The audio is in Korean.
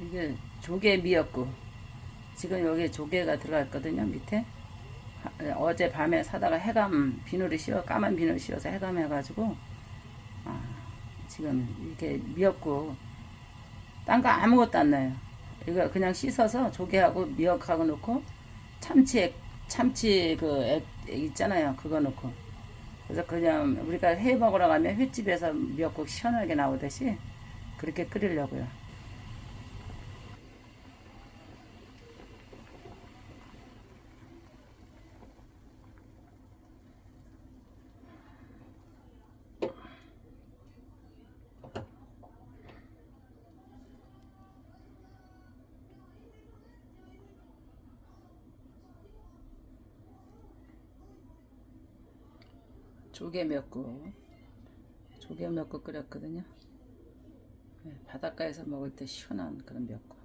이게 조개 미역국. 지금 여기 조개가 들어갔거든요, 밑에. 하- 어제 밤에 사다가 해감 비누를 씌워, 까만 비누를 씌워서 해감해가지고, 아, 지금 이렇게 미역국. 딴 거 아무것도 안 넣어요. 이거 그냥 씻어서 조개하고 미역하고 넣고, 참치, 참치 그 액, 액 있잖아요. 그거 넣고. 그래서 그냥 우리가 회 먹으러 가면 횟집에서 미역국 시원하게 나오듯이 그렇게 끓이려고요. 조개 미역국 조개 미역국 끓였거든요. 네, 바닷가에서 먹을 때 시원한 그런 미역국.